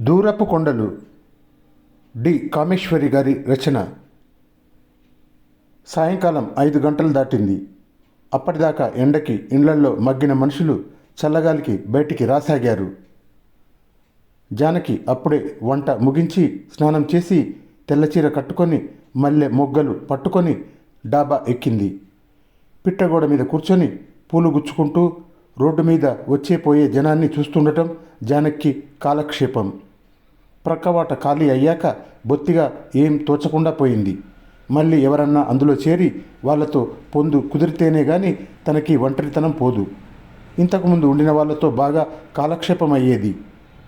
దూరపు కొండలు. డి. కామేశ్వరి గారి రచన. సాయంకాలం ఐదు గంటలు దాటింది. అప్పటిదాకా ఎండకి ఇండ్లల్లో మగ్గిన మనుషులు చల్లగాలికి బయటికి రాసాగారు. జానకి అప్పుడే వంట ముగించి స్నానం చేసి తెల్లచీర కట్టుకొని మల్లె మొగ్గలు పట్టుకొని డాబా ఎక్కింది. పిట్టగోడ మీద కూర్చొని పూలు గుచ్చుకుంటూ రోడ్డు మీద వచ్చే పోయే జనాన్ని చూస్తుండటం జానక్కి కాలక్షేపం. ప్రక్కవాట ఖాళీ అయ్యాక బొత్తిగా ఏం తోచకుండా పోయింది. మళ్ళీ ఎవరన్నా అందులో చేరి వాళ్ళతో పొందు కుదిరితేనే గాని తనకి ఒంటరితనం పోదు. ఇంతకుముందు ఉండిన వాళ్ళతో బాగా కాలక్షేపం అయ్యేది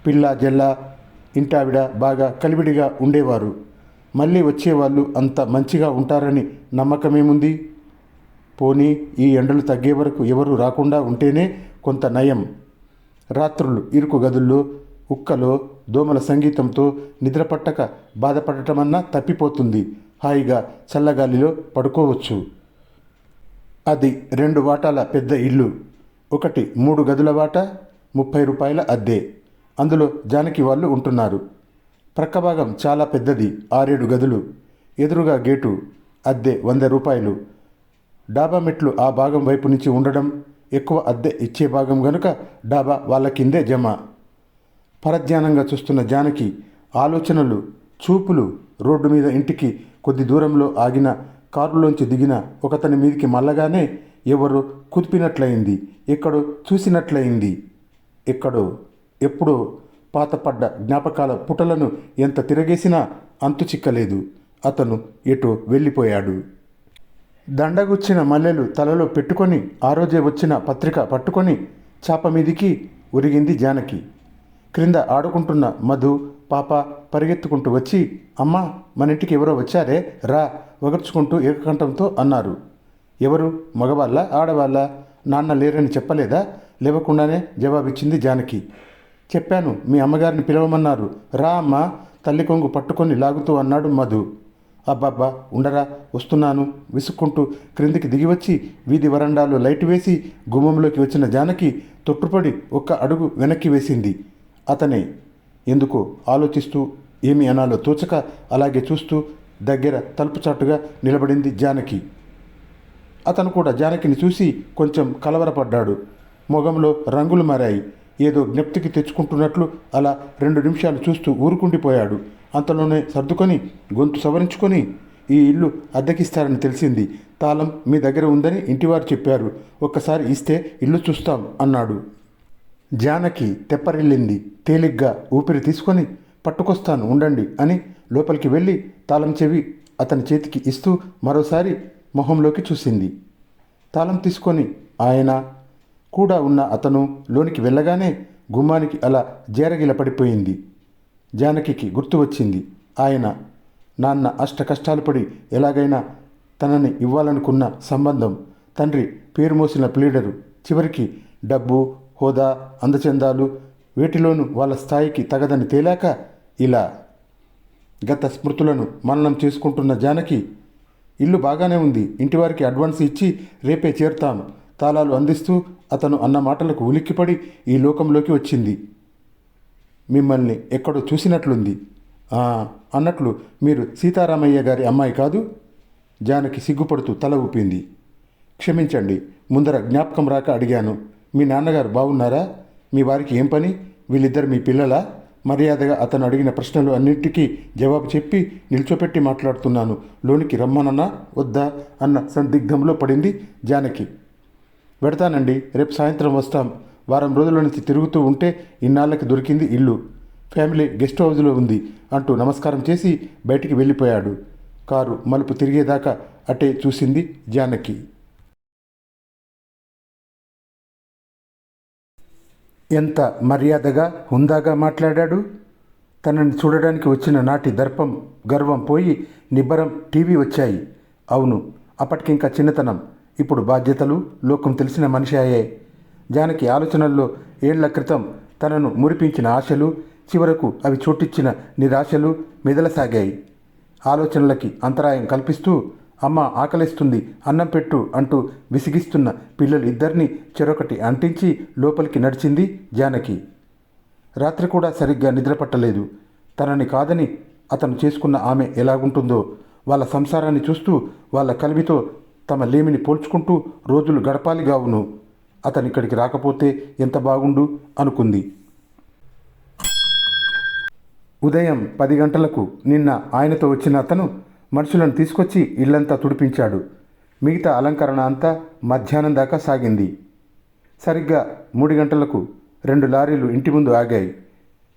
పిల్ల జల్ల ఇంటావిడ బాగా కలివిడిగా ఉండేవారు. మళ్ళీ వచ్చేవాళ్ళు అంత మంచిగా ఉంటారని నమ్మకమేముంది? పోనీ ఈ ఎండలు తగ్గే వరకు ఎవరు రాకుండా ఉంటేనే కొంత నయం. రాత్రులు ఇరుకు గదుల్లో ఉక్కలో దోమల సంగీతంతో నిద్రపట్టక బాధపడటమన్నా తప్పిపోతుంది. హాయిగా చల్లగాలిలో పడుకోవచ్చు. అది రెండు వాటాల పెద్ద ఇల్లు. ఒకటి మూడు గదుల వాట ముప్పై రూపాయల అద్దె. అందులో జానకి వాళ్ళు ఉంటున్నారు. ప్రక్క భాగం చాలా పెద్దది ఆరేడు గదులు. ఎదురుగా గేటు అద్దె వంద రూపాయలు. డాబా మెట్లు ఆ భాగం వైపు నుంచి ఉండడం ఎక్కువ అద్దె ఇచ్చే భాగం గనుక డాబా వాళ్ళ కిందే జమ. పరధ్యానంగా చూస్తున్న జానకి ఆలోచనలు చూపులు రోడ్డు మీద ఇంటికి కొద్ది దూరంలో ఆగిన కారులోంచి దిగిన ఒకతని మీదికి మల్లగానే ఎవరు కుదిపినట్లయింది ఎక్కడో చూసినట్లయింది. ఎక్కడో ఎప్పుడో పాతపడ్డ జ్ఞాపకాల పుటలను ఎంత తిరగేసినా అంతు చిక్కలేదు. అతను ఎటో వెళ్ళిపోయాడు. దండగుచ్చిన మల్లెలు తలలో పెట్టుకొని ఆ రోజే వచ్చిన పత్రిక పట్టుకొని చాప మీదికి ఉరిగింది జానకి. క్రింద ఆడుకుంటున్న మధు పాప పరిగెత్తుకుంటూ వచ్చి అమ్మా మన ఇంటికి ఎవరో వచ్చారే రా వగర్చుకుంటూ ఏకకంఠంతో అన్నారు. ఎవరు? మగవాళ్ళ ఆడవాళ్ళ? నాన్న లేరని చెప్పలేదా? లేవకుండానే జవాబిచ్చింది జానకి. చెప్పాను మీ అమ్మగారిని పిలవమన్నారు. రా అమ్మ తల్లి కొంగు పట్టుకొని లాగుతూ అన్నాడు మధు. అబ్బబ్బా ఉండరా వస్తున్నాను విసుక్కుంటూ క్రిందికి దిగివచ్చి వీధి వరండాలో లైట్ వేసి గుమ్మంలోకి వచ్చిన జానకి తొట్టుపడి ఒక్క అడుగు వెనక్కి వేసింది. అతనే ఎందుకు ఆలోచిస్తూ ఏమి అనాలో తోచక అలాగే చూస్తూ దగ్గర తలుపు చాటుగా నిలబడింది జానకి. అతను కూడా జానకిని చూసి కొంచెం కలవరపడ్డాడు. మొగంలో రంగులు మారాయి. ఏదో జ్ఞప్తికి తెచ్చుకుంటున్నట్లు అలా రెండు నిమిషాలు చూస్తూ ఊరుకుండిపోయాడు. అంతలోనే సర్దుకొని గొంతు సవరించుకొని ఈ ఇల్లు అద్దెకిస్తారని తెలిసింది. తాళం మీ దగ్గర ఉందని ఇంటివారు చెప్పారు. ఒక్కసారి ఇస్తే ఇల్లు చూస్తాం అన్నాడు. జానకి తెప్పరిల్లింది. తేలిగ్గా ఊపిరి తీసుకొని పట్టుకొస్తాను ఉండండి అని లోపలికి వెళ్ళి తాళం చెవి అతని చేతికి ఇస్తూ మరోసారి మొహంలోకి చూసింది. తాళం తీసుకొని ఆయన కూడా ఉన్న అతను లోనికి వెళ్ళగానే గుమ్మానికి అలా జేరగిల పడిపోయింది. జానకికి గుర్తు వచ్చింది. ఆయన నాన్న అష్ట కష్టాలు పడి ఎలాగైనా తనని ఇవ్వాలనుకున్న సంబంధం. తండ్రి పేరు మోసిన ప్లీడరు. చివరికి డబ్బు హోదా అందచందాలు వేటిలోనూ వాళ్ళ స్థాయికి తగదని తేలాక ఇలా గత స్మృతులను మననం చేసుకుంటున్న జానకి ఇల్లు బాగానే ఉంది. ఇంటివారికి అడ్వాన్స్ ఇచ్చి రేపే చేరుతాం తాళాలు అందిస్తూ అతను అన్న మాటలకు ఉలిక్కిపడి ఈ లోకంలోకి వచ్చింది. మిమ్మల్ని ఎక్కడో చూసినట్లుంది. అన్నట్లు మీరు సీతారామయ్య గారి అమ్మాయి కాదు? జానకి సిగ్గుపడుతూ తల ఊపింది. క్షమించండి ముందర జ్ఞాపకం రాక అడిగాను. మీ నాన్నగారు బాగున్నారా? మీ వారికి ఏం పని? వీళ్ళిద్దరు మీ పిల్లలా? మర్యాదగా అతను అడిగిన ప్రశ్నలు అన్నింటికీ జవాబు చెప్పి నిల్చోపెట్టి మాట్లాడుతున్నాను. లోనికి రమ్మనన్నా? వద్దా? అన్న సందిగ్ధంలో పడింది జానకి. పెడతానండి రేపు సాయంత్రం వస్తాం. వారం రోజుల నుంచి తిరుగుతూ ఉంటే ఇన్నాళ్ళకి దొరికింది ఇల్లు. ఫ్యామిలీ గెస్ట్ హౌస్లో ఉంది అంటూ నమస్కారం చేసి బయటికి వెళ్ళిపోయాడు. కారు మలుపు తిరిగేదాకా అటే చూసింది జానకి. ఎంత మర్యాదగా హుందాగా మాట్లాడాడు? తనని చూడడానికి వచ్చిన నాటి దర్పం గర్వం పోయి నిబ్బరం టీవీ వచ్చాయి. అవును అప్పటికింకా చిన్నతనం. ఇప్పుడు బాధ్యతలు లోకం తెలిసిన మనిషి అయ్యే జానకి ఆలోచనల్లో ఏళ్ళ క్రితం తనను మురిపించిన ఆశలు చివరకు అవి చోటిచ్చిన నిరాశలు మెదలసాగాయి. ఆలోచనలకి అంతరాయం కల్పిస్తూ అమ్మ ఆకలిస్తుంది అన్నం పెట్టు అంటూ విసిగిస్తున్న పిల్లలు ఇద్దరిని చెరొకటి అంటించి లోపలికి నడిచింది జానకి. రాత్రి కూడా సరిగ్గా నిద్రపట్టలేదు. తనని కాదని అతను చేసుకున్న ఆమె ఎలాగుంటుందో వాళ్ళ సంసారాన్ని చూస్తూ వాళ్ళ కలిమితో తమ లేమిని పోల్చుకుంటూ రోజులు గడపాలిగావును అతను ఇక్కడికి రాకపోతే ఎంత బాగుండు అనుకుంది. ఉదయం పది గంటలకు నిన్న ఆయనతో వచ్చిన అతను మనుషులను తీసుకొచ్చి ఇల్లంతా తుడిపించాడు. మిగతా అలంకరణ అంతా మధ్యాహ్నం దాకా సాగింది. సరిగ్గా మూడు గంటలకు రెండు లారీలు ఇంటి ముందు ఆగాయి.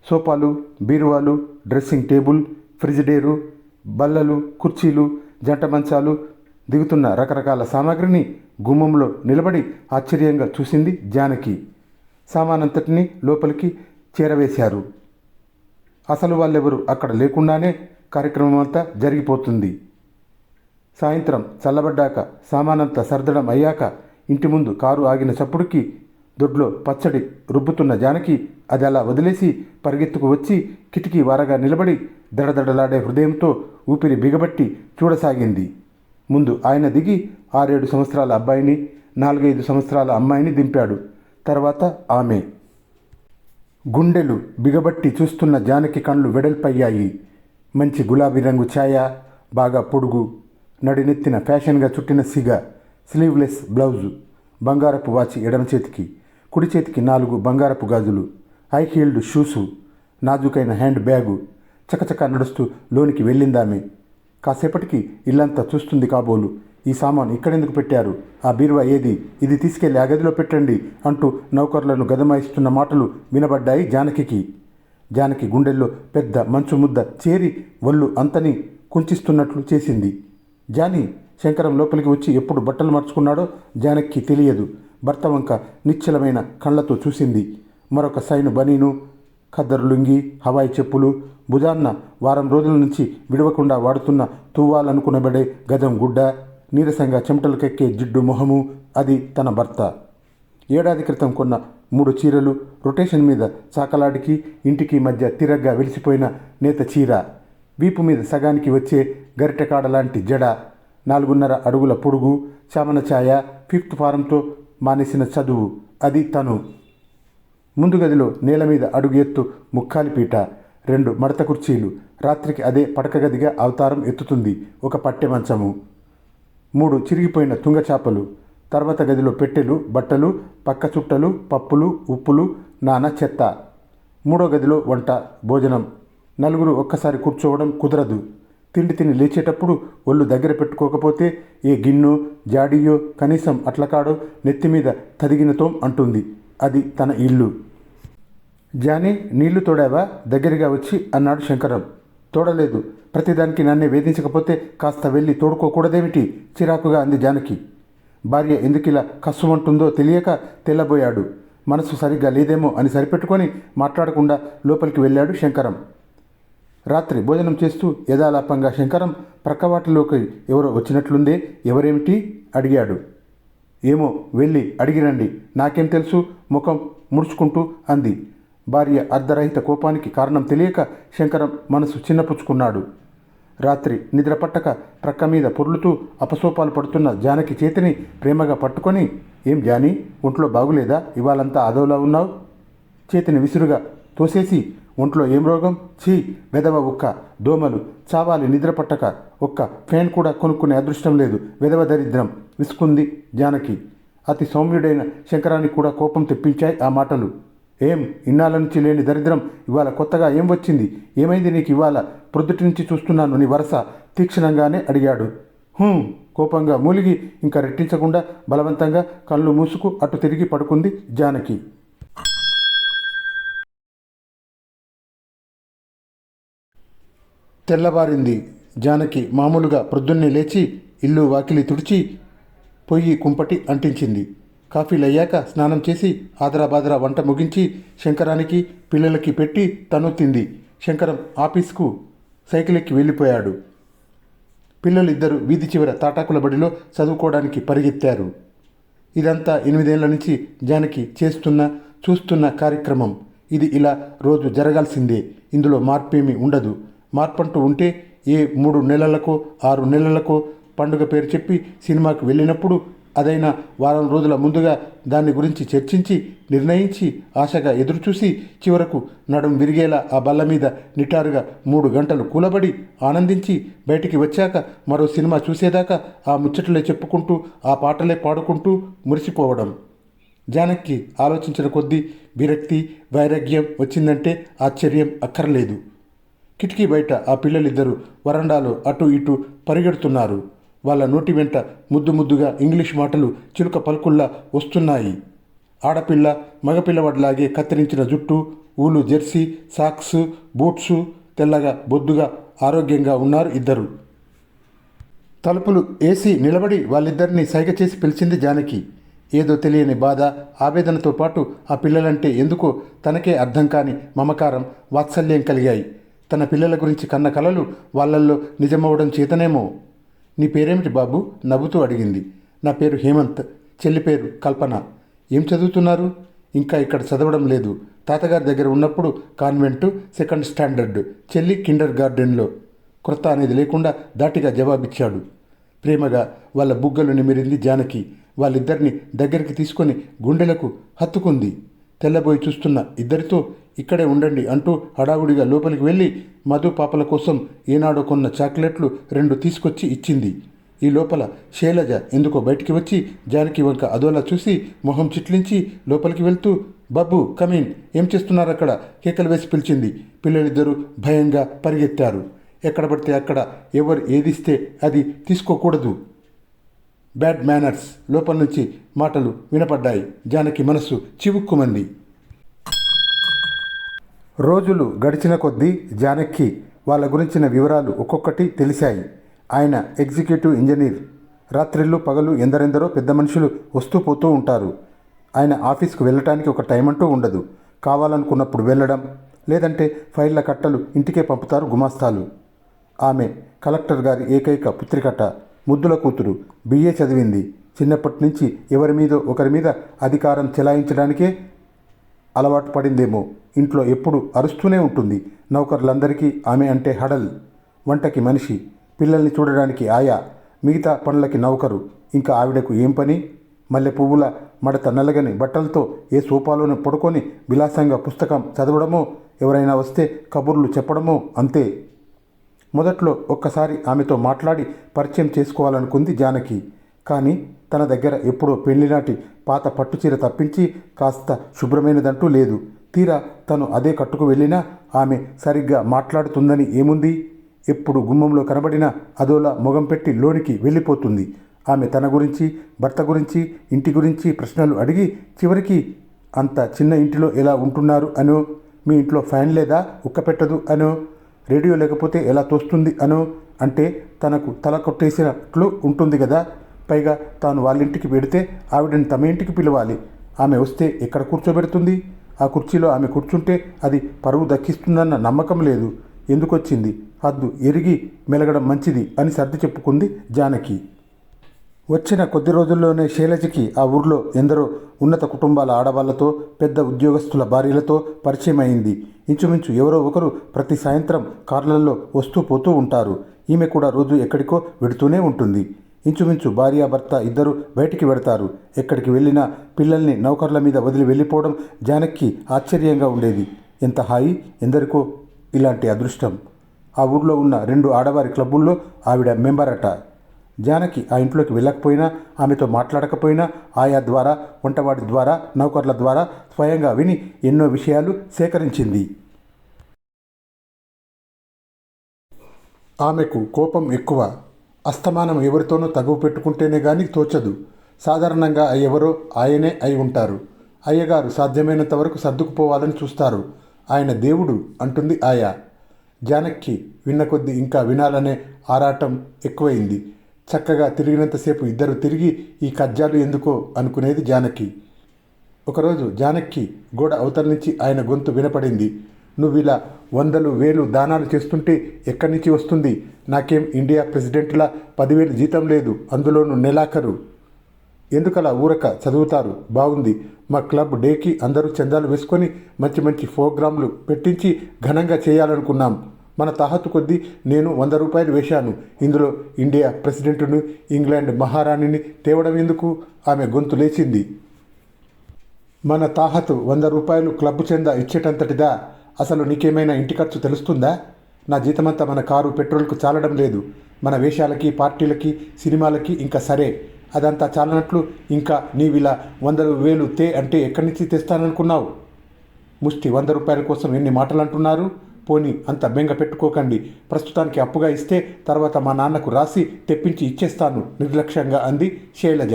సోఫాలు బీరువాలు డ్రెస్సింగ్ టేబుల్ ఫ్రిజిడేరు బల్లలు కుర్చీలు జంట మంచాలు దిగుతున్న రకరకాల సామాగ్రిని గుమ్మంలో నిలబడి ఆశ్చర్యంగా చూసింది జానకి. సామానంతటినీ లోపలికి చేరవేశారు. అసలు వాళ్ళెవరు అక్కడ లేకుండానే కార్యక్రమం అంతా జరిగిపోతుంది. సాయంత్రం చల్లబడ్డాక సామానంతా సర్దడం అయ్యాక ఇంటి ముందు కారు ఆగిన చప్పుడుకి దొడ్లో పచ్చడి రుబ్బుతున్న జానకి అది అలా వదిలేసి పరిగెత్తుకు వచ్చి కిటికీ వారగా నిలబడి దడదడలాడే హృదయంతో ఊపిరి బిగబట్టి చూడసాగింది. ముందు ఆయన దిగి ఆరేడు సంవత్సరాల అబ్బాయిని నాలుగైదు సంవత్సరాల అమ్మాయిని దింపాడు. తర్వాత ఆమె. గుండెలు బిగబట్టి చూస్తున్న జానకి కళ్ళు వెడల్పయ్యాయి. మంచి గులాబీ రంగు ఛాయ బాగా పొడుగు నడినెత్తిన ఫ్యాషన్గా చుట్టిన సిగ స్లీవ్లెస్ బ్లౌజు బంగారపు వాచి ఎడమ చేతికి కుడి చేతికి నాలుగు బంగారపు గాజులు హై హీల్డ్ షూసు నాజుకైన హ్యాండ్ బ్యాగు చకచక నడుస్తూ లోనికి వెళ్ళిందామె. కాసేపటికి ఇల్లంతా చూస్తుంది కాబోలు. ఈ సామాను ఇక్కడెందుకు పెట్టారు? ఆ బీరువా ఏది? ఇది తీసుకెళ్ళి ఆ గదిలో పెట్టండి అంటూ నౌకర్లను గదమాయిస్తున్న మాటలు వినబడ్డాయి జానకికి. జానకి గుండెల్లో పెద్ద మంచు ముద్ద చేరి ఒళ్ళు అంతని కుంచిస్తున్నట్లు చేసింది. జాని శంకరం లోపలికి వచ్చి ఎప్పుడు బట్టలు మార్చుకున్నాడో జానక్కి తెలియదు. భర్త వంక నిశ్చలమైన కళ్ళతో చూసింది. మరొక సైను బనీను ఖద్దరు లుంగి హవాయి చెప్పులు భుజాన్న వారం రోజుల నుంచి విడవకుండా వాడుతున్న తువ్వాలనుకునబడే గజం గుడ్డ నీరసంగా చెమటలు కెక్కే జిడ్డు మొహము అది తన భర్త. ఏడాది క్రితం కొన్న మూడు చీరలు రొటేషన్ మీద చాకలాడికి ఇంటికి మధ్య తిరగ్గా వెలిసిపోయిన నేత చీర. వీపు మీద సగానికి వచ్చే గరిటెకాడ లాంటి జడ. నాలుగున్నర అడుగుల పొడుగు చామన ఛాయ ఫిఫ్త్ ఫారంతో మానేసిన చదువు. అది తను. ముందు గదిలో నేల మీద అడుగు ఎత్తు ముక్కాలి పీట. రెండు మడత కుర్చీలు. రాత్రికి అదే పడక గదిగా అవతారం ఎత్తుతుంది ఒక పట్టె మంచము. మూడు చిరిగిపోయిన తుంగచాపలు తర్వాత గదిలో పెట్టెలు బట్టలు పక్క చుట్టలు పప్పులు ఉప్పులు నాన చెత్త. మూడో గదిలో వంట భోజనం. నలుగురు ఒక్కసారి కూర్చోవడం కుదరదు. తిండి తిని లేచేటప్పుడు ఒళ్ళు దగ్గర పెట్టుకోకపోతే ఏ గిన్నో జాడీయో కనీసం అట్లకాడో నెత్తి మీద తదిగినతో అంటుంది. అది తన ఇల్లు. జానీ నీళ్ళు తోడావా? దగ్గరగా వచ్చి అన్నాడు శంకరం. తోడలేదు. ప్రతిదానికి నన్నే వేధించకపోతే కాస్త వెళ్ళి తోడుకోకూడదేమిటి? చిరాకుగా అంది జానకి. భార్య ఎందుకిలా కష్టమంటుందో తెలియక తెల్లబోయాడు. మనసు సరిగ్గా లేదేమో అని సరిపెట్టుకొని మాట్లాడకుండా లోపలికి వెళ్ళాడు శంకరం. రాత్రి భోజనం చేస్తూ యథాలాపంగా శంకరం ప్రక్కవాటిలోకి ఎవరో వచ్చినట్లుందే ఎవరేమిటి? అడిగాడు. ఏమో వెళ్ళి అడిగిరండి. నాకేం తెలుసు? ముఖం ముడుచుకుంటూ అంది. భార్య అర్ధరహిత కోపానికి కారణం తెలియక శంకరం మనసు చిన్నపుచ్చుకున్నాడు. రాత్రి నిద్ర పట్టక ప్రక్క మీద పొర్లుతూ అపసోపాలు పడుతున్న జానకి చేతిని ప్రేమగా పట్టుకొని ఏం జాని ఒంట్లో బాగులేదా? ఇవాళంతా ఆదోలా ఉన్నావు? చేతిని విసురుగా తోసేసి ఒంట్లో ఏం రోగం? ఛీ వెదవ ఒక్క దోమలు చావాలి నిద్ర పట్టక ఒక్క ఫ్యాన్ కూడా కొనుక్కునే అదృష్టం లేదు వెదవ దరిద్రం విసుకుంది జానకి. అతి సౌమ్యుడైన శంకరానికి కూడా కోపం తెప్పించాయి ఆ మాటలు. ఏం ఇన్నాళ్ళ నుంచి లేని దరిద్రం ఇవాళ కొత్తగా ఏం వచ్చింది? ఏమైంది నీకు ఇవాళ? ప్రొద్దుటి నుంచి చూస్తున్నాను నీ వరస తీక్షణంగానే అడిగాడు. హూ కోపంగా మూలిగి ఇంకా రెట్టించకుండా బలవంతంగా కళ్ళు మూసుకు అటు తిరిగి పడుకుంది జానకి. తెల్లవారింది. జానకి మామూలుగా ప్రొద్దున్నే లేచి ఇల్లు వాకిలి తుడిచి పొయ్యి కుంపటి అంటించింది. కాఫీలు అయ్యాక స్నానం చేసి ఆదరాబాదరా వంట ముగించి శంకరానికి పిల్లలకి పెట్టి తను తింది శంకరం ఆఫీస్కు సైకిల్ ఎక్కి వెళ్ళిపోయాడు. పిల్లలు ఇద్దరు వీధి చివర తాటాకుల బడిలో చదువుకోవడానికి పరిగెత్తారు. ఇదంతా ఎనిమిదేళ్ళ నుంచి జానకి చేస్తున్న చూస్తున్న కార్యక్రమం. ఇది ఇలా రోజు జరగాల్సిందే. ఇందులో మార్పేమీ ఉండదు. మార్పంటూ ఉంటే ఏ మూడు నెలలకో ఆరు నెలలకో పండుగ పేరు చెప్పి సినిమాకి వెళ్ళినప్పుడు అదైనా వారం రోజుల ముందుగా దాని గురించి చర్చించి నిర్ణయించి ఆశగా ఎదురుచూసి చివరకు నడుం విరిగేలా ఆ బల్ల మీద నిటారుగా మూడు గంటలు కూలబడి ఆనందించి బయటికి వచ్చాక మరో సినిమా చూసేదాకా ఆ ముచ్చటలే చెప్పుకుంటూ ఆ పాటలే పాడుకుంటూ మురిసిపోవడం. జానక్కి ఆలోచించిన కొద్దీ విరక్తి వైరాగ్యం వచ్చిందంటే ఆశ్చర్యం అక్కర్లేదు. కిటికీ బయట ఆ పిల్లలిద్దరూ వరండాలో అటు ఇటు పరిగెడుతున్నారు. వాళ్ళ నోటి వెంట ముద్దు ముద్దుగా ఇంగ్లీష్ మాటలు చిలుక పలుకుల్లా వస్తున్నాయి. ఆడపిల్ల మగపిల్లవాడిలాగే కత్తిరించిన జుట్టు ఊలు జెర్సీ సాక్స్ బూట్సు తెల్లగా బొద్దుగా ఆరోగ్యంగా ఉన్నారు ఇద్దరు. తలుపులు ఏసీ నిలబడి వాళ్ళిద్దరినీ సైగ చేసి పిలిచింది జానకి. ఏదో తెలియని బాధ ఆవేదనతో పాటు ఆ పిల్లలంటే ఎందుకో తనకే అర్థం కాని మమకారం వాత్సల్యం కలిగాయి. తన పిల్లల గురించి కన్న కలలు వాళ్ళల్లో నిజమవడం చేతనేమో. నీ పేరేమిటి బాబు? నవ్వుతూ అడిగింది. నా పేరు హేమంత్ చెల్లి పేరు కల్పన. ఏం చదువుతున్నారు? ఇంకా ఇక్కడ చదవడం లేదు. తాతగారి దగ్గర ఉన్నప్పుడు కాన్వెంటు సెకండ్ స్టాండర్డ్ చెల్లి కిండర్ గార్డెన్లో. క్రొత్త అనేది లేకుండా దాటిగా జవాబిచ్చాడు. ప్రేమగా వాళ్ళ బుగ్గలు నిమిరింది జానకి. వాళ్ళిద్దరిని దగ్గరికి తీసుకొని గుండెలకు హత్తుకుంది. తెల్లబోయి చూస్తున్న ఇద్దరితో ఇక్కడే ఉండండి అంటూ హడావుడిగా లోపలికి వెళ్ళి మధు పాపల కోసం ఏనాడో కొన్న చాక్లెట్లు రెండు తీసుకొచ్చి ఇచ్చింది. ఈ లోపల శైలజ ఎందుకో బయటికి వచ్చి జానకి వంక అదోలా చూసి మొహం చిట్లించి లోపలికి వెళ్తూ బాబు కమీన్ ఏం చేస్తున్నారు అక్కడ? కేకలు వేసి పిలిచింది. పిల్లలిద్దరూ భయంగా పరిగెత్తారు. ఎక్కడ పడితే అక్కడ ఎవరు ఏదిస్తే అది తీసుకోకూడదు. బ్యాడ్ మేనర్స్ లోపల నుంచి మాటలు వినపడ్డాయి. జానకి మనస్సు చివుక్కుమంది. రోజులు గడిచిన కొద్దీ జానక్కి వాళ్ళ గురించిన వివరాలు ఒక్కొక్కటి తెలిసాయి ఆయన ఎగ్జిక్యూటివ్ ఇంజనీర్. రాత్రిళ్ళు పగలు ఎందరెందరో పెద్ద మనుషులు వస్తూ పోతూ ఉంటారు. ఆయన ఆఫీస్కు వెళ్ళటానికి ఒక టైం అంటూ ఉండదు. కావాలనుకున్నప్పుడు వెళ్ళడం లేదంటే ఫైళ్ళ కట్టలు ఇంటికే పంపుతారు గుమాస్తాలు. ఆమె కలెక్టర్ గారి ఏకైక పుత్రికట. ముద్దుల కూతురు. బిఏ చదివింది. చిన్నప్పటి నుంచి ఎవరి మీద ఒకరి మీద అధికారం చెలాయించడానికే అలవాటు పడిందేమో. ఇంట్లో ఎప్పుడు అరుస్తూనే ఉంటుంది. నౌకర్లందరికీ ఆమె అంటే హడల్. వంటకి మనిషి. పిల్లల్ని చూడడానికి ఆయా. మిగతా పనులకి నౌకరు. ఇంకా ఆవిడకు ఏం పని? మల్లె పువ్వుల మడత నల్లగని బట్టలతో ఏ సోఫాలోనే పడుకొని విలాసంగా పుస్తకం చదవడమో ఎవరైనా వస్తే కబుర్లు చెప్పడమో అంతే. మొదట్లో ఒక్కసారి ఆమెతో మాట్లాడి పరిచయం చేసుకోవాలనుకుంది జానకి. కానీ తన దగ్గర ఎప్పుడో పెళ్ళినాటి పాత పట్టుచీర తప్పించి కాస్త శుభ్రమైనదంటూ లేదు. తీరా తను అదే కట్టుకు వెళ్ళినా ఆమె సరిగ్గా మాట్లాడుతుందని ఏముంది? ఎప్పుడు గుమ్మంలో కనబడినా అదోలా మొగం పెట్టి లోనికి వెళ్ళిపోతుంది. ఆమె తన గురించి భర్త గురించి ఇంటి గురించి ప్రశ్నలు అడిగి చివరికి అంత చిన్న ఇంటిలో ఎలా ఉంటున్నారు అనో మీ ఇంట్లో ఫ్యాన్ లేదా? ఉక్క పెట్టదు అనో రేడియో లేకపోతే ఎలా తోస్తుంది అనో అంటే తనకు తల కొట్టేసినట్లు ఉంటుంది కదా. పైగా తాను వాళ్ళింటికి పెడితే ఆవిడని తమ ఇంటికి పిలవాలి. ఆమె వస్తే ఎక్కడ కూర్చోబెడుతుంది? ఆ కుర్చీలో ఆమె కూర్చుంటే అది పరువు దక్కిస్తుందన్న నమ్మకం లేదు. ఎందుకొచ్చింది? హద్దు ఎరిగి మెలగడం మంచిది అని సర్ది చెప్పుకుంది జానకి. వచ్చిన కొద్ది రోజుల్లోనే శైలజకి ఆ ఊర్లో ఎందరో ఉన్నత కుటుంబాల ఆడవాళ్ళతో పెద్ద ఉద్యోగస్తుల భార్యలతో పరిచయం అయింది ఇంచుమించు ఎవరో ఒకరు ప్రతి సాయంత్రం కార్లలో వస్తూ పోతూ ఉంటారు. ఈమె కూడా రోజు ఎక్కడికో వెడుతూనే ఉంటుంది. ఇంచుమించు భార్యాభర్త ఇద్దరు బయటికి వెడతారు. ఎక్కడికి వెళ్ళినా పిల్లల్ని నౌకర్ల మీద వదిలి వెళ్ళిపోవడం జానక్కి ఆశ్చర్యంగా ఉండేది. ఎంత హాయి ఎందరికో ఇలాంటి అదృష్టం. ఆ ఊర్లో ఉన్న రెండు ఆడవారి క్లబ్బుల్లో ఆవిడ మెంబర్ అట జానకి ఆ ఇంట్లోకి వెళ్ళకపోయినా ఆమెతో మాట్లాడకపోయినా ఆయా ద్వారా వంటవాడి ద్వారా నౌకర్ల ద్వారా స్వయంగా విని ఎన్నో విషయాలు సేకరించింది. ఆమెకు కోపం ఎక్కువ. అస్తమానం ఎవరితోనూ తగువ పెట్టుకుంటేనే కానీ తోచదు. సాధారణంగా ఎవరో ఆయనే అయి ఉంటారు. అయ్యగారు సాధ్యమైనంత వరకు సర్దుకుపోవాలని చూస్తారు. ఆయన దేవుడు అంటుంది ఆయా. జానక్కి విన్న కొద్దీ ఇంకా వినాలనే ఆరాటం ఎక్కువైంది. చక్కగా తిరిగినంతసేపు ఇద్దరు తిరిగి ఈ కజ్జాలు ఎందుకో అనుకునేది జానకి. ఒకరోజు జానక్కి గోడ అవతల నుంచి ఆయన గొంతు వినపడింది. నువ్వు ఇలా వందలు వేలు దానాలు చేస్తుంటే ఎక్కడి నుంచి వస్తుంది? నాకేం ఇండియా ప్రెసిడెంట్లా పదివేలు జీతం లేదు అందులోనూ నెలాఖరు. ఎందుకలా ఊరక చదువుతారు? బాగుంది. మా క్లబ్ డేకి అందరూ చందాలు వేసుకొని మంచి మంచి ప్రోగ్రాంలు పెట్టించి ఘనంగా చేయాలనుకున్నాం. మన తాహతు కొద్దీ నేను వంద రూపాయలు వేశాను. ఇందులో ఇండియా ప్రెసిడెంట్ను ఇంగ్లాండ్ మహారాణిని తేవడం ఎందుకు? ఆమె గొంతు లేచింది. మన తాహతు వంద రూపాయలు క్లబ్ చెంద ఇచ్చేటంతటిదా? అసలు నీకేమైనా ఇంటి ఖర్చు తెలుస్తుందా? నా జీతమంతా మన కారు పెట్రోల్కు చాలడం లేదు. మన వేషాలకి పార్టీలకి సినిమాలకి ఇంకా సరే. అదంతా చాలనట్లు ఇంకా నీవిలా వందలు వేలు తే అంటే ఎక్కడి నుంచి తెస్తాననుకున్నావు? ముష్టి వంద రూపాయల కోసం ఎన్ని మాటలు అంటున్నారు పోని అంత బెంగ పెట్టుకోకండి. ప్రస్తుతానికి అప్పుగా ఇస్తే తర్వాత మా నాన్నకు రాసి తెప్పించి ఇచ్చేస్తాను నిర్లక్ష్యంగా అంది శైలజ.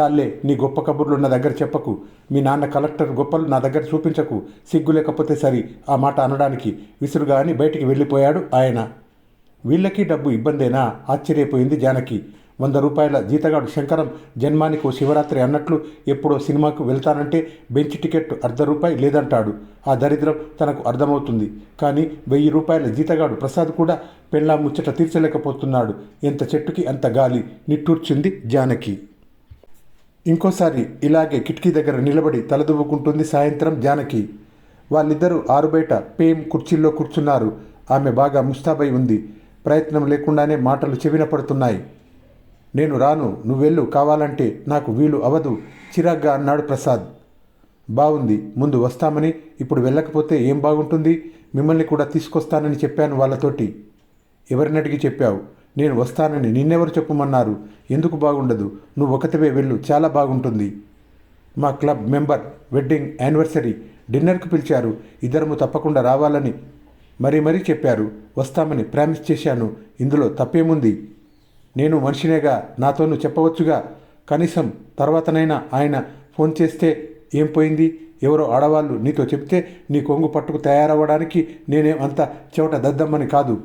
చాలే నీ గొప్ప కబుర్లు నా దగ్గర చెప్పకు. మీ నాన్న కలెక్టర్ గొప్పలు నా దగ్గర చూపించకు. సిగ్గు లేకపోతే సరి ఆ మాట అనడానికి. విసురుగా అని బయటికి వెళ్ళిపోయాడు ఆయన. వీళ్ళకి డబ్బు ఇబ్బందేనా? ఆశ్చర్యపోయింది జానకి. వంద రూపాయల జీతగాడు శంకరం జన్మానికి ఓ శివరాత్రి అన్నట్లు ఎప్పుడో సినిమాకు వెళ్తానంటే బెంచ్ టికెట్ అర్ధ రూపాయి లేదంటాడు. ఆ దరిద్రం తనకు అర్థమవుతుంది. కానీ వెయ్యి రూపాయల జీతగాడు ప్రసాద్ కూడా పెళ్ళా ముచ్చట తీర్చలేకపోతున్నాడు. ఎంత చెట్టుకి అంత గాలి. నిట్టూర్చింది జానకి. ఇంకోసారి ఇలాగే కిటికీ దగ్గర నిలబడి తలదువ్వుకుంటుంది సాయంత్రం జానకి. వాళ్ళిద్దరూ ఆరుబయట పేం కుర్చీల్లో కూర్చున్నారు. ఆమె బాగా ముస్తాబై ఉంది. ప్రయత్నం లేకుండానే మాటలు చెవిన పడుతున్నాయి. నేను రాను నువ్వెళ్ళు కావాలంటే నాకు వీలు అవదు చిరాగ్గా అన్నాడు ప్రసాద్. బాగుంది ముందు వస్తామని ఇప్పుడు వెళ్ళకపోతే ఏం బాగుంటుంది? మిమ్మల్ని కూడా తీసుకొస్తానని చెప్పాను వాళ్ళతోటి. ఎవరినటికి చెప్పావు? నేను వస్తానని నిన్నెవరు చెప్పమన్నారు? ఎందుకు బాగుండదు? నువ్వు ఒకటివే వెళ్ళు చాలా బాగుంటుంది. మా క్లబ్ మెంబర్ వెడ్డింగ్ యానివర్సరీ డిన్నర్కి పిలిచారు. ఇద్దరము తప్పకుండా రావాలని మరీ మరీ చెప్పారు. వస్తామని ప్రామిస్ చేశాను. ఇందులో తప్పేముంది? నేను మనిషినేగా నాతోను చెప్పవచ్చుగా. కనీసం తర్వాతనైనా ఆయన ఫోన్ చేస్తే ఏం పోయింది? ఎవరో ఆడవాళ్ళు నీతో చెప్తే నీ కొంగు పట్టుకు తయారవ్వడానికి నేనేం అంత చెవట దద్దమ్మని కాదు.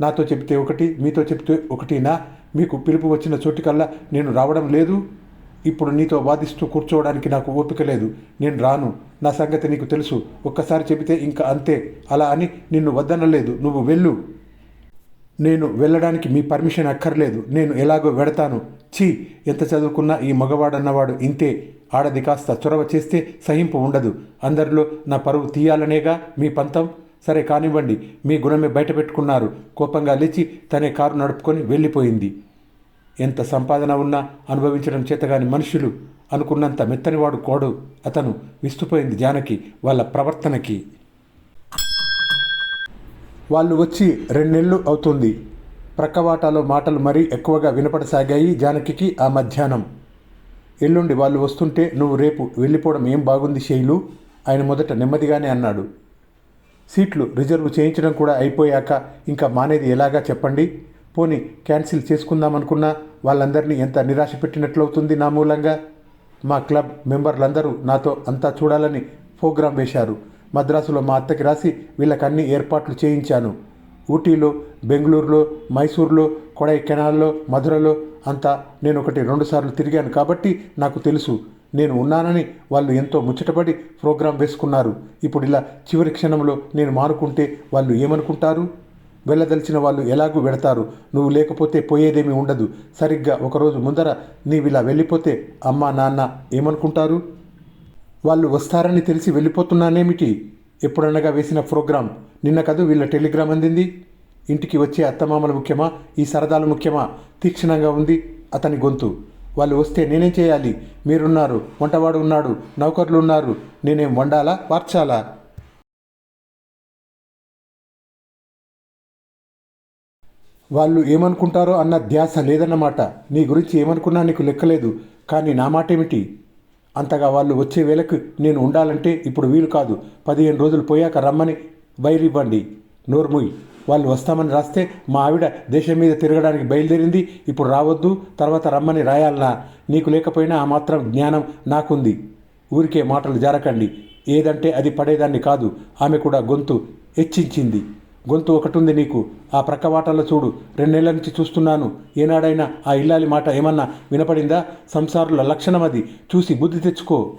నాతో చెప్తే ఒకటి మీతో చెప్తే ఒకటినా మీకు పిలుపు వచ్చిన చోటికల్లా నేను రావడం లేదు. ఇప్పుడు నీతో వాదిస్తూ కూర్చోవడానికి నాకు ఓపిక లేదు. నేను రాను. నా సంగతి నీకు తెలుసు. ఒక్కసారి చెబితే ఇంకా అంతే. అలా అని నిన్ను వద్దనలేదు. నువ్వు వెళ్ళు. నేను వెళ్ళడానికి మీ పర్మిషన్ అక్కర్లేదు. నేను ఎలాగో వెడతాను. ఛీ! ఎంత చదువుకున్నా ఈ మగవాడన్నవాడు ఇంతే. ఆడది కాస్త చొరవ చేస్తే సహింపు ఉండదు. అందరిలో నా పరువు తీయాలనేగా మీ పంతం? సరే కానివ్వండి మీ గుణమే బయట పెట్టుకున్నారు. కోపంగా లేచి తనే కారు నడుపుకొని వెళ్ళిపోయింది. ఎంత సంపాదన ఉన్నా అనుభవించడం చేతగాని మనుషులు అనుకున్నంత మెత్తనివాడు కోడు. అతను విస్తుపోయింది జానకి వాళ్ళ ప్రవర్తనకి. వాళ్ళు వచ్చి రెండేళ్ళు అవుతుంది. ప్రక్కవాటాలో మాటలు మరీ ఎక్కువగా వినపడసాగాయి జానకికి ఆ మధ్యాహ్నం. ఎల్లుండి వాళ్ళు వస్తుంటే నువ్వు రేపు వెళ్ళిపోవడం ఏం బాగుంది శైలు? ఆయన మొదట నెమ్మదిగానే అన్నాడు. సీట్లు రిజర్వ్ చేయించడం కూడా అయిపోయాక ఇంకా మానేది ఎలాగా చెప్పండి? పోనీ క్యాన్సిల్ చేసుకుందామనుకున్నా వాళ్ళందరినీ ఎంత నిరాశ పెట్టినట్లవుతుంది నా మూలంగా? మా క్లబ్ మెంబర్లందరూ నాతో అంతా చూడాలని ప్రోగ్రాం వేశారు. మద్రాసులో మా అత్తకి రాసి వీళ్ళకన్ని ఏర్పాట్లు చేయించాను. ఊటీలో బెంగళూరులో మైసూర్లో కొడైకెనాల్లో మధురలో అంతా నేను ఒకటి రెండుసార్లు తిరిగాను కాబట్టి నాకు తెలుసు. నేను ఉన్నానని వాళ్ళు ఎంతో ముచ్చటపడి ప్రోగ్రాం వేసుకున్నారు. ఇప్పుడు ఇలా చివరి క్షణంలో నేను మానుకుంటే వాళ్ళు ఏమనుకుంటారు? వెళ్ళదలిచిన వాళ్ళు ఎలాగూ వెడతారు నువ్వు లేకపోతే పోయేదేమీ ఉండదు. సరిగ్గా ఒకరోజు ముందర నీవిలా వెళ్ళిపోతే అమ్మ నాన్న ఏమనుకుంటారు? వాళ్ళు వస్తారని తెలిసి వెళ్ళిపోతున్నానేమిటి? ఎప్పుడనగా వేసిన ప్రోగ్రాం. నిన్న కదూ వీళ్ళ టెలిగ్రామ్ అందింది. ఇంటికి వచ్చే అత్తమామలు ముఖ్యమా? ఈ సరదాలు ముఖ్యమా? తీక్షణంగా ఉంది అతని గొంతు. వాళ్ళు వస్తే నేనేం చేయాలి? మీరున్నారు వంటవాడు ఉన్నాడు నౌకర్లు ఉన్నారు నేనేం వండాలా వార్చాలా? వాళ్ళు ఏమనుకుంటారో అన్న ధ్యాస లేదన్నమాట. నీ గురించి ఏమనుకున్నా నీకు లెక్కలేదు కానీ నా మాట ఏమిటి అంతగా వాళ్ళు వచ్చే వేళకు నేను ఉండాలంటే ఇప్పుడు వీలు కాదు. పదిహేను రోజులు పోయాక రమ్మని వైరివ్వండి నోర్ముయ్. వాళ్ళు వస్తామని రాస్తే మా ఆవిడ దేశం మీద తిరగడానికి బయలుదేరింది. ఇప్పుడు రావద్దు తర్వాత రమ్మని రాయాలనా నీకు లేకపోయినా ఆ మాత్రం జ్ఞానం నాకుంది. ఊరికే మాటలు జారకండి. ఏదంటే అది పడేదాన్ని కాదు. ఆమె కూడా గొంతు హెచ్చించింది. గొంతు ఒకటి ఉంది నీకు. ఆ ప్రక్క వాటల్లో చూడు. రెండేళ్ళ నుంచి చూస్తున్నాను. ఏనాడైనా ఆ ఇల్లాలి మాట ఏమన్నా వినపడిందా? సంసారుల లక్షణం అది చూసి బుద్ధి తెచ్చుకో.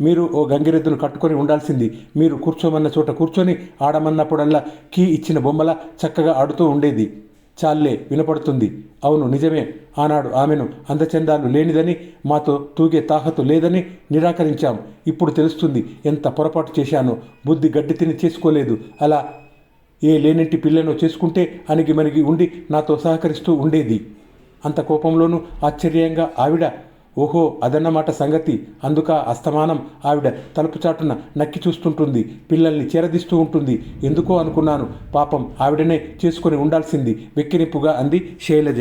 మీరు ఓ గంగిరెద్దును కట్టుకొని ఉండాల్సింది. మీరు కూర్చోమన్న చోట కూర్చొని ఆడమన్నప్పుడల్లా కీ ఇచ్చిన బొమ్మల చక్కగా ఆడుతూ ఉండేది. చాలే వినపడుతుంది. అవును నిజమే. ఆనాడు ఆమెను అందచందాలు లేనిదని మాతో తూగే తాహతు లేదని నిరాకరించాం. ఇప్పుడు తెలుస్తుంది ఎంత పొరపాటు చేశానో. బుద్ధి గడ్డి తిని చేసుకోలేదు. అలా ఏ లేనింటి పిల్లను చేసుకుంటే అణిగి మణిగి ఉండి నాతో సహకరిస్తూ ఉండేది. అంత కోపంలోనూ ఆశ్చర్యంగా ఆవిడ ఓహో అదన్నమాట సంగతి. అందుక అస్తమానం ఆవిడ తలుపు చాటున నక్కి చూస్తుంటుంది. పిల్లల్ని చేరదీస్తూ ఉంటుంది. ఎందుకో అనుకున్నాను. పాపం ఆవిడనే చేసుకొని ఉండాల్సింది. వెక్కిరింపుగా అంది శైలజ.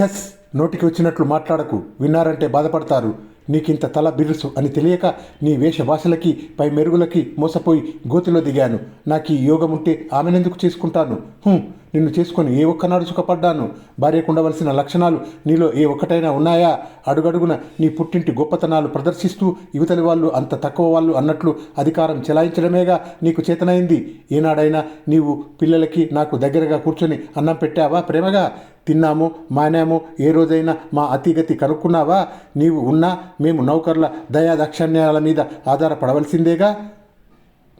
చెస్ నోటికి వచ్చినట్లు మాట్లాడకు. విన్నారంటే బాధపడతారు. నీకింత తల బిరుసు అని తెలియక నీ వేషభాషలకి పై మెరుగులకి మోసపోయి గోతిలో దిగాను. నాకు ఈ యోగం ఉంటే ఆమెనెందుకు చేసుకుంటాను? నిన్ను చేసుకొని ఏ ఒక్కనాడు సుఖపడ్డాను? భార్యకు ఉండవలసిన లక్షణాలు నీలో ఏ ఒక్కటైనా ఉన్నాయా? అడుగడుగున నీ పుట్టింటి గొప్పతనాలు ప్రదర్శిస్తూ యువతలి వాళ్ళు అంత తక్కువ వాళ్ళు అన్నట్లు అధికారం చెలాయించడమేగా నీకు చేతనైంది? ఏనాడైనా నీవు పిల్లలకి నాకు దగ్గరగా కూర్చొని అన్నం పెట్టావా ప్రేమగా? తిన్నాము మానాము ఏ రోజైనా మా అతిగతి కనుక్కున్నావా? నీవు ఉన్నా మేము నౌకర్ల దయాదాక్షణ్యాల మీద ఆధారపడవలసిందేగా?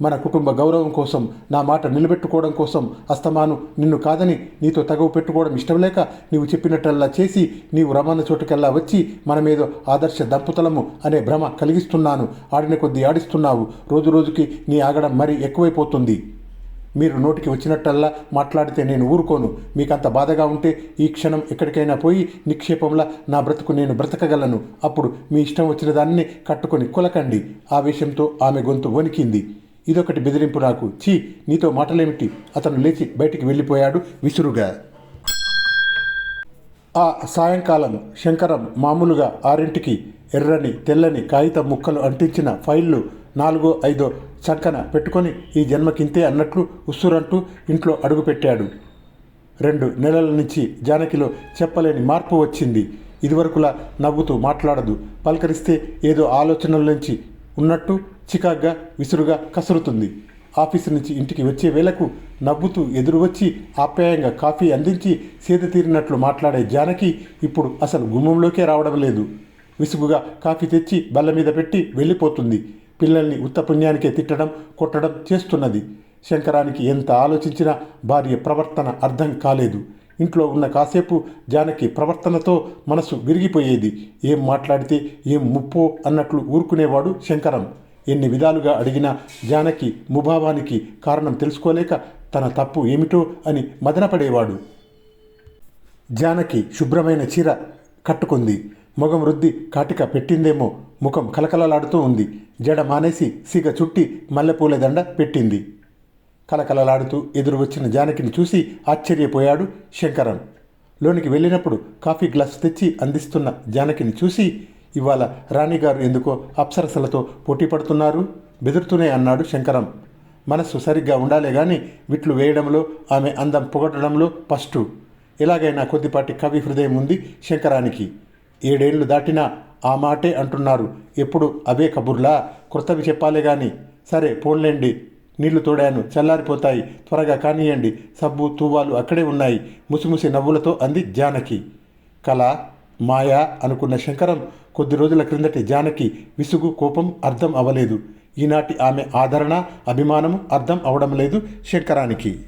మన కుటుంబ గౌరవం కోసం నా మాట నిలబెట్టుకోవడం కోసం అస్తమాను నిన్ను కాదని నీతో తగవు పెట్టుకోవడం ఇష్టం లేక నీవు చెప్పినట్టల్లా చేసి నీవు రమణ చోటుకెల్లా వచ్చి మనమేదో ఆదర్శ దంపతులము అనే భ్రమ కలిగిస్తున్నాను. ఆడిన కొద్దీ ఆడిస్తున్నావు. రోజు రోజుకి నీ ఆగడం మరీ ఎక్కువైపోతుంది. మీరు నోటికి వచ్చినట్టల్లా మాట్లాడితే నేను ఊరుకోను. మీకంత బాధగా ఉంటే ఈ క్షణం ఎక్కడికైనా పోయి నిక్షేపంలా నా బ్రతుకు నేను బ్రతకగలను. అప్పుడు మీ ఇష్టం వచ్చిన దాన్ని కట్టుకొని కులకండి. ఆవేశంతో ఆమె గొంతు వణికింది. ఇదొకటి బెదిరింపు నాకు. ఛీ నీతో మాటలేమిటి? అతను లేచి బయటికి వెళ్ళిపోయాడు విసురుగా. ఆ సాయంకాలం శంకరం మామూలుగా ఆరింటికి ఎర్రని తెల్లని కాగితం ముక్కలు అంటించిన ఫైళ్ళు నాలుగో ఐదో చక్కన పెట్టుకొని ఈ జన్మకింతే అన్నట్లు ఉస్సురంటూ ఇంట్లో అడుగుపెట్టాడు రెండు నెలల నుంచి జానకిలో చెప్పలేని మార్పు వచ్చింది. ఇదివరకులా నవ్వుతూ మాట్లాడదు. పలకరిస్తే ఏదో ఆలోచనల నుంచి ఉన్నట్టు చికాగ్గా విసురుగా కసురుతుంది. ఆఫీసు నుంచి ఇంటికి వచ్చే వేళకు నవ్వుతూ ఎదురు వచ్చి ఆప్యాయంగా కాఫీ అందించి సేద తీరినట్లు మాట్లాడే జానకి ఇప్పుడు అసలు గుమ్మంలోకే రావడం లేదు. విసుగుగా కాఫీ తెచ్చి బల్ల మీద పెట్టి వెళ్ళిపోతుంది. పిల్లల్ని ఉత్తపుణ్యానికే తిట్టడం కొట్టడం చేస్తున్నది. శంకరానికి ఎంత ఆలోచించినా భార్య ప్రవర్తన అర్థం కాలేదు. ఇంట్లో ఉన్న కాసేపు జానకి ప్రవర్తనతో మనసు విరిగిపోయేది. ఏం మాట్లాడితే ఏం ముప్పో అన్నట్లు ఊరుకునేవాడు శంకరం. ఎన్ని విధాలుగా అడిగినా జానకి ముభావానికి కారణం తెలుసుకోలేక తన తప్పు ఏమిటో అని మదనపడేవాడు. జానకి శుభ్రమైన చీర కట్టుకుంది. మొగం రుద్ది కాటిక పెట్టిందేమో ముఖం కలకలలాడుతూ ఉంది. జడ మానేసి సిగ చుట్టి మల్లెపూల దండ పెట్టింది. కలకలలాడుతూ ఎదురు వచ్చిన జానకిని చూసి ఆశ్చర్యపోయాడు శంకరం. లోనికి వెళ్ళినప్పుడు కాఫీ గ్లాస్ తెచ్చి అందిస్తున్న జానకిని చూసి ఇవాళ రాణిగారు ఎందుకో అప్సరసలతో పోటీ పడుతున్నారు? బెదురుతూనే అన్నాడు శంకరం. మనస్సు సరిగ్గా ఉండాలే గాని విట్లు వేయడంలో ఆమె అందం పొగడడంలో ఫస్టు ఎలాగైనా కొద్దిపాటి కవి హృదయం ఉంది శంకరానికి. ఏడేళ్ళు దాటినా ఆ మాటే అంటున్నారు. ఎప్పుడు అవే కబుర్లా? క్రొత్తవి చెప్పాలే గాని. సరే పోన్లేండి. నీళ్ళు తోడాను. చల్లారిపోతాయి. త్వరగా కానియండి. సబ్బు తూవాలు అక్కడే ఉన్నాయి. ముసిముసి నవ్వులతో అంది జానకి. కళ మాయా అనుకున్న శంకరం కొద్ది రోజుల క్రిందటి జానకి విసుగు కోపం అర్థం అవ్వలేదు. ఈనాటి ఆమె ఆదరణ అభిమానం అర్థం అవడం లేదు శంకరానికి.